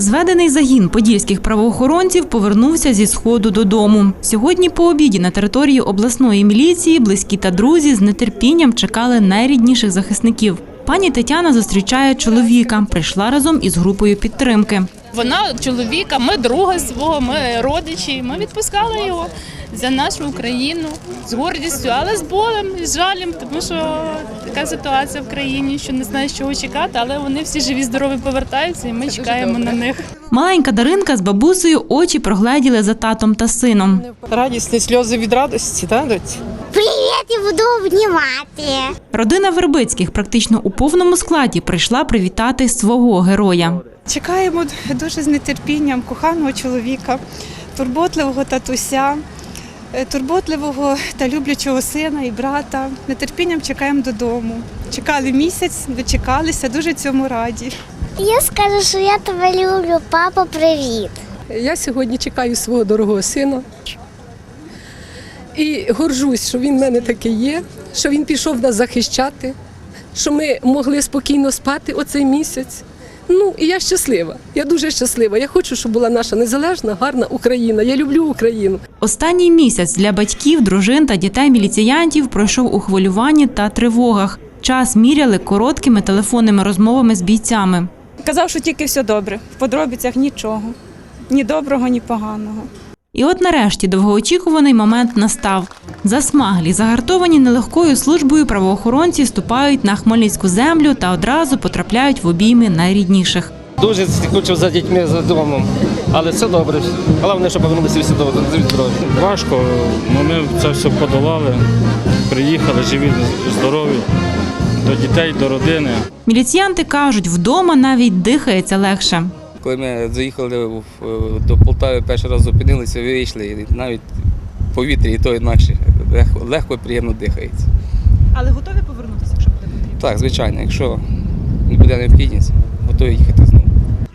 Зведений загін подільських правоохоронців повернувся зі сходу додому. Сьогодні по обіді на території обласної міліції близькі та друзі з нетерпінням чекали найрідніших захисників. Пані Тетяна зустрічає чоловіка. Прийшла разом із групою підтримки. Вона чоловіка, ми друга свого, ми родичі. Ми відпускали його за нашу Україну з гордістю, але з болем, і з жалем, тому що така ситуація в країні, що не знаю, чого чекати, але вони всі живі, здорові повертаються, і ми чекаємо на них. Маленька Даринка з бабусею очі прогледіли за татом та сином. Радісні сльози від радості, так, доць? Привет, я буду обнимать. Родина Вербицьких практично у повному складі прийшла привітати свого героя. Чекаємо дуже з нетерпінням коханого чоловіка, турботливого татуся, турботливого та люблячого сина і брата. Нетерпінням чекаємо додому. Чекали місяць, дочекалися, дуже цьому раді. Я скажу, що я тебе люблю. Папа, привіт. Я сьогодні чекаю свого дорогого сина. І горжусь, що він в мене такий є, що він пішов нас захищати, що ми могли спокійно спати оцей місяць. Ну, і я щаслива. Я дуже щаслива. Я хочу, щоб була наша незалежна, гарна Україна. Я люблю Україну. Останній місяць для батьків, дружин та дітей міліціянтів пройшов у хвилюванні та тривогах. Час міряли короткими телефонними розмовами з бійцями. Казав, що тільки все добре, в подробицях нічого. Ні доброго, ні поганого. І от нарешті довгоочікуваний момент настав. Засмаглі, загартовані нелегкою службою правоохоронці ступають на хмельницьку землю та одразу потрапляють в обійми найрідніших. Дуже скучив за дітьми за домом, але все добре. Головне, щоб повернулися всі до здоров'я. Важко, але ми це все подолали. Приїхали живі, здорові, до дітей, до родини. Міліціянти кажуть, вдома навіть дихається легше. Коли ми заїхали в- до Полтави, перший раз зупинилися, вийшли, і навіть в повітрі і то інакше легко, легко і приємно дихається. Але готові повернутися, якщо буде потрібно? Так, звичайно, якщо не буде необхідність, готові їхати знову.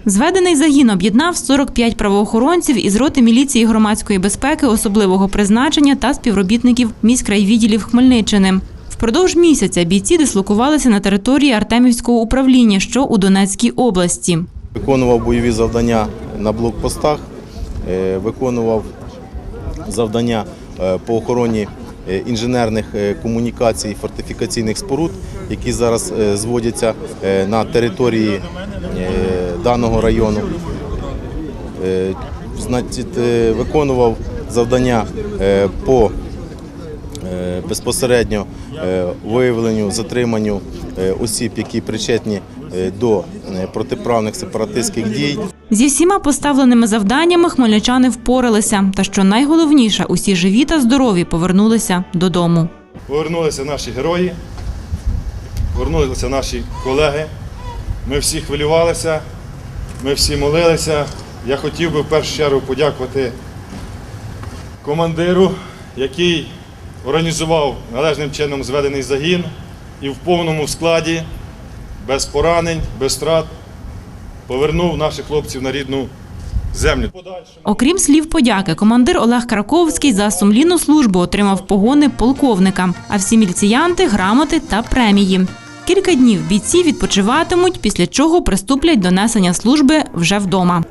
Зведений загін об'єднав 45 правоохоронців із роти міліції громадської безпеки особливого призначення та співробітників міськрайвідділів Хмельниччини. Впродовж місяця бійці дислокувалися на території Артемівського управління, що у Донецькій області. Виконував бойові завдання на блокпостах, е, виконував завдання е, по охороні е, інженерних комунікацій, фортифікаційних споруд, які зараз зводяться на території даного району. Виконував завдання по безпосередньо е, виявленню, затриманню е, осіб, які причетні е, до е, протиправних сепаратистських дій. Зі всіма поставленими завданнями хмельничани впоралися. Та що найголовніше, усі живі та здорові повернулися додому. Повернулися наші герої, повернулися наші колеги. Ми всі хвилювалися, ми всі молилися. Я хотів би в першу чергу подякувати командиру, який організував належним чином зведений загін і в повному складі, без поранень, без страт, повернув наших хлопців на рідну землю. Окрім слів подяки, командир Олег Краковський за сумлінну службу отримав погони полковника, а всі міліціянти грамоти та премії. Кілька днів бійці відпочиватимуть, після чого приступлять до несення служби вже вдома.